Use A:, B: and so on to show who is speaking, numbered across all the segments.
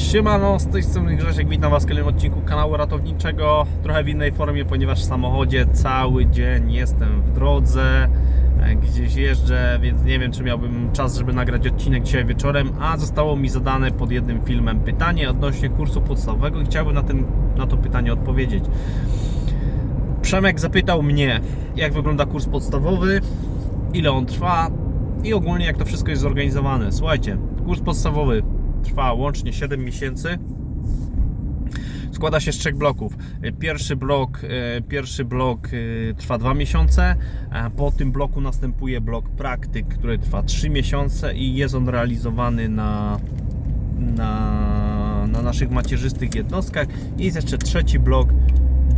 A: Siemano, z tej strony Grzesiek, witam Was w kolejnym odcinku kanału ratowniczego. Trochę w innej formie, ponieważ w samochodzie cały dzień jestem w drodze e, Gdzieś jeżdżę, więc nie wiem czy miałbym czas, żeby nagrać odcinek dzisiaj wieczorem A zostało mi zadane pod jednym filmem pytanie odnośnie kursu podstawowego I chciałbym na, ten, na to pytanie odpowiedzieć. Przemek zapytał mnie, jak wygląda kurs podstawowy, ile on trwa i ogólnie jak to wszystko jest zorganizowane. Słuchajcie, kurs podstawowy trwa łącznie 7 miesięcy. Składa się z trzech bloków. Pierwszy blok, e, pierwszy blok e, trwa 2 miesiące, po tym bloku następuje blok praktyk, który trwa 3 miesiące i jest on realizowany na, na, na naszych macierzystych jednostkach. I jest jeszcze trzeci blok,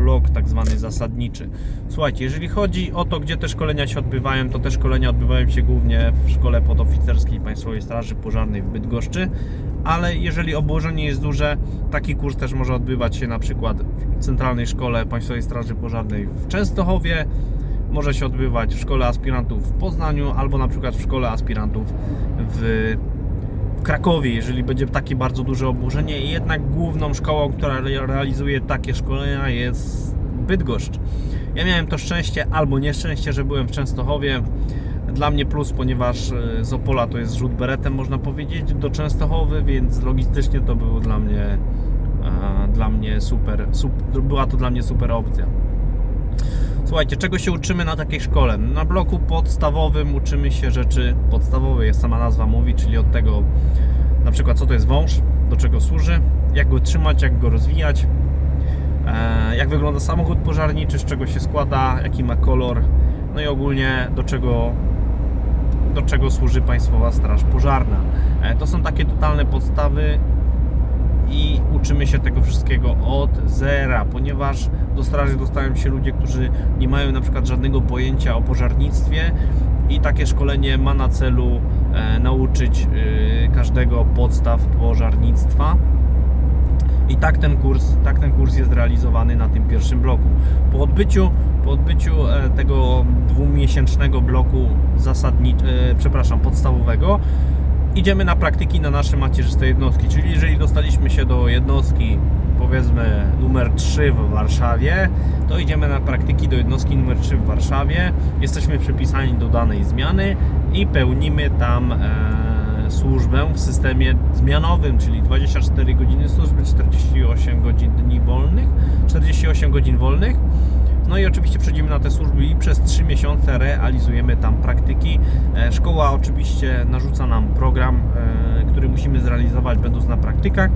A: blok tak zwany zasadniczy. Słuchajcie, jeżeli chodzi o to, gdzie te szkolenia się odbywają, to te szkolenia odbywają się głównie w Szkole Podoficerskiej Państwowej Straży Pożarnej w Bydgoszczy, ale jeżeli obłożenie jest duże, taki kurs też może odbywać się na przykład w Centralnej Szkole Państwowej Straży Pożarnej w Częstochowie, może się odbywać w Szkole Aspirantów w Poznaniu albo na przykład w Szkole Aspirantów w Krakowie, jeżeli będzie takie bardzo duże obłożenie. I jednak główną szkołą, która re- realizuje takie szkolenia jest Bydgoszcz. Ja miałem to szczęście albo nieszczęście, że byłem w Częstochowie. Dla mnie plus, ponieważ e, z Opola to jest rzut beretem, można powiedzieć, do Częstochowy, więc logistycznie to było dla mnie, e, dla mnie super, super, była to dla mnie super opcja. Słuchajcie, czego się uczymy na takiej szkole? Na bloku podstawowym uczymy się rzeczy podstawowe, jak sama nazwa mówi, czyli od tego na przykład co to jest wąż, do czego służy, jak go trzymać, jak go rozwijać, e, jak wygląda samochód pożarniczy, z czego się składa, jaki ma kolor, no i ogólnie do czego, do czego służy Państwowa Straż Pożarna. E, to są takie totalne podstawy i uczymy się tego wszystkiego od zera, ponieważ do straży dostają się ludzie, którzy nie mają na przykład żadnego pojęcia o pożarnictwie i takie szkolenie ma na celu e, nauczyć e, każdego podstaw pożarnictwa. I tak ten kurs, tak ten kurs jest realizowany na tym pierwszym bloku. Po odbyciu, po odbyciu e, tego dwumiesięcznego bloku zasadni, e, przepraszam, podstawowego, idziemy na praktyki na nasze macierzyste jednostki. Czyli jeżeli dostaliśmy się do jednostki powiedzmy numer 3 w Warszawie, to idziemy na praktyki do jednostki numer 3 w Warszawie. Jesteśmy przypisani do danej zmiany i pełnimy tam e, służbę w systemie zmianowym, czyli 24 godziny służby, 48 godzin dni wolnych, 48 godzin wolnych. No i oczywiście przejdziemy na te służby i przez 3 miesiące realizujemy tam praktyki. E, Szkoła oczywiście narzuca nam program, e, który musimy zrealizować będąc na praktykach,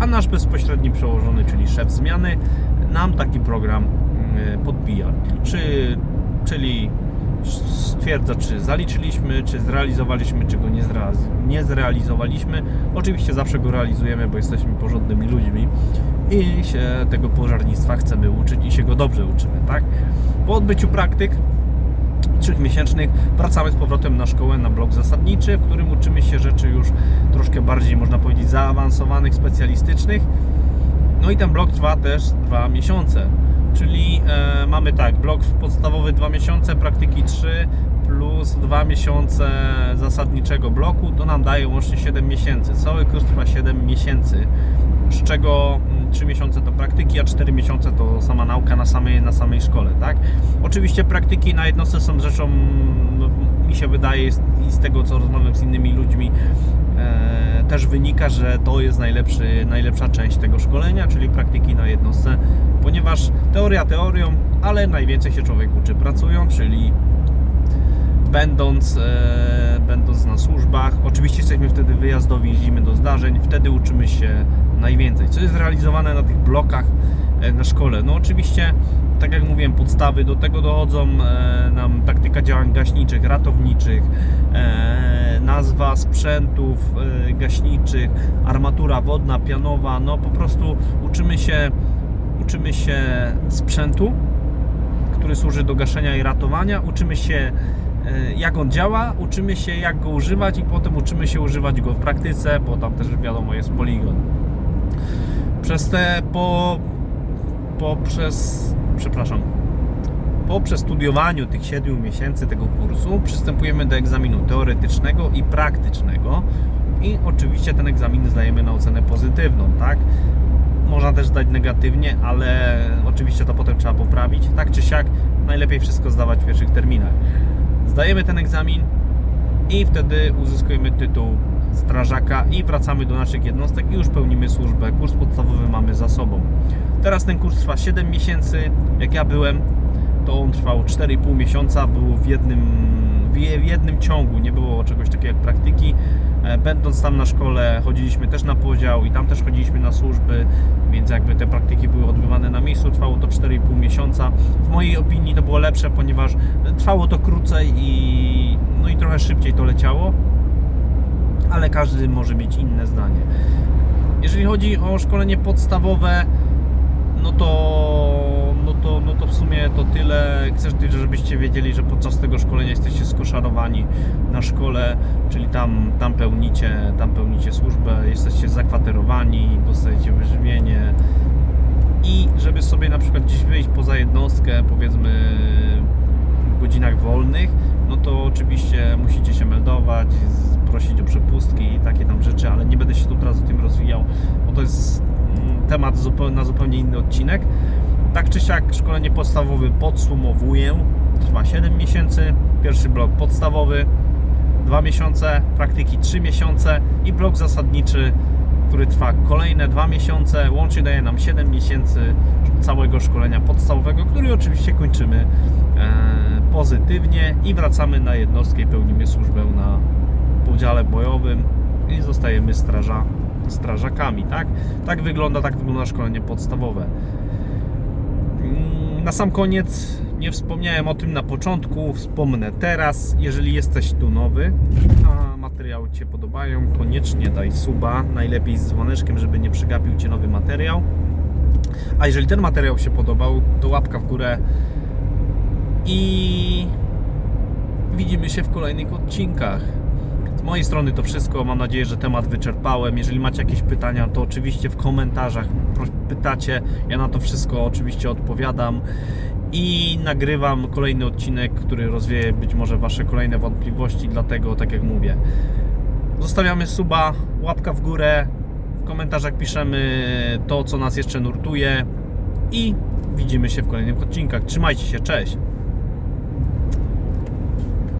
A: a nasz bezpośredni przełożony, czyli szef zmiany, nam taki program e, podbija. Czy, czyli stwierdza, czy zaliczyliśmy, czy zrealizowaliśmy, czy go nie, nie zrealizowaliśmy. Oczywiście zawsze go realizujemy, bo jesteśmy porządnymi ludźmi i się tego pożarnictwa chcemy uczyć i się go dobrze uczymy, tak? Po odbyciu praktyk trzechmiesięcznych wracamy z powrotem na szkołę, na blok zasadniczy, w którym uczymy się rzeczy już troszkę bardziej, można powiedzieć, zaawansowanych, specjalistycznych. No i ten blok trwa też dwa miesiące. Czyli e, mamy tak, blok podstawowy 2 miesiące, praktyki 3 plus 2 miesiące zasadniczego bloku, to nam daje łącznie 7 miesięcy. Cały kurs trwa 7 miesięcy, z czego 3 miesiące to praktyki, a 4 miesiące to sama nauka na samej, na samej szkole, tak? Oczywiście praktyki na jednostce są rzeczą, no, mi się wydaje, i z tego co rozmawiam z innymi ludźmi, e, też wynika, że to jest najlepszy, najlepsza część tego szkolenia, czyli praktyki na jednostce, ponieważ teoria teorią, ale najwięcej się człowiek uczy pracując, czyli będąc, e, będąc na służbach. Oczywiście jesteśmy wtedy wyjazdowi, jeździmy do zdarzeń, wtedy uczymy się najwięcej. Co jest realizowane na tych blokach e, na szkole? No oczywiście, tak jak mówiłem, podstawy, do tego dochodzą e, nam taktyka działań gaśniczych, ratowniczych, e, nazwa sprzętów gaśniczych, armatura wodna, pianowa, no po prostu uczymy się, uczymy się sprzętu, który służy do gaszenia i ratowania. Uczymy się jak on działa, uczymy się jak go używać i potem uczymy się używać go w praktyce, bo tam też wiadomo jest poligon. Przez te po poprzez przepraszam po przestudiowaniu tych 7 miesięcy tego kursu przystępujemy do egzaminu teoretycznego i praktycznego i oczywiście ten egzamin zdajemy na ocenę pozytywną, tak? Można też zdać negatywnie, ale oczywiście to potem trzeba poprawić. Tak czy siak, najlepiej wszystko zdawać w pierwszych terminach. Zdajemy ten egzamin i wtedy uzyskujemy tytuł strażaka i wracamy do naszych jednostek i już pełnimy służbę. Kurs podstawowy mamy za sobą. Teraz ten kurs trwa 7 miesięcy. Jak ja byłem, to on trwał 4,5 miesiąca, było w jednym, w je- w jednym ciągu, nie było czegoś takiego jak praktyki. E, Będąc tam na szkole, chodziliśmy też na podział i tam też chodziliśmy na służby, więc jakby te praktyki były odbywane na miejscu, trwało to 4,5 miesiąca. W mojej opinii to było lepsze, ponieważ trwało to krócej i, no i trochę szybciej to leciało, ale każdy może mieć inne zdanie. Jeżeli chodzi o szkolenie podstawowe, no to, no to, no to w sumie to tyle. Chcesz żebyście wiedzieli, że podczas tego szkolenia jesteście skoszarowani na szkole, czyli tam, tam, pełnicie, tam pełnicie służbę, jesteście zakwaterowani, dostajecie wyżywienie i żeby sobie na przykład gdzieś wyjść poza jednostkę, powiedzmy w godzinach wolnych, no to oczywiście musicie się meldować, prosić o przepustki i takie tam rzeczy, ale nie będę się tu teraz o tym rozwijał, bo to jest mm, temat na zupełnie inny odcinek. Tak czy siak szkolenie podstawowe podsumowuję. Trwa 7 miesięcy. Pierwszy blok podstawowy 2 miesiące, praktyki 3 miesiące i blok zasadniczy, który trwa kolejne 2 miesiące. Łącznie daje nam 7 miesięcy całego szkolenia podstawowego, który oczywiście kończymy e, pozytywnie i wracamy na jednostkę i pełnimy służbę na podziale bojowym i zostajemy straża, strażakami, tak? Tak wygląda, tak wygląda szkolenie podstawowe. Mm, Na sam koniec nie wspomniałem o tym na początku, wspomnę teraz. Jeżeli jesteś tu nowy, a materiały Ci się podobają, koniecznie daj suba, najlepiej z dzwoneczkiem, żeby nie przegapił Cię nowy materiał. A jeżeli ten materiał się podobał, to łapka w górę i widzimy się w kolejnych odcinkach. Mojej strony to wszystko. Mam nadzieję, że temat wyczerpałem. Jeżeli macie jakieś pytania, to oczywiście w komentarzach pytacie. Ja na to wszystko oczywiście odpowiadam. I nagrywam kolejny odcinek, który rozwieje być może Wasze kolejne wątpliwości. Dlatego, tak jak mówię, zostawiamy suba, łapka w górę. W komentarzach piszemy to, co nas jeszcze nurtuje. I widzimy się w kolejnych odcinkach. Trzymajcie się, cześć!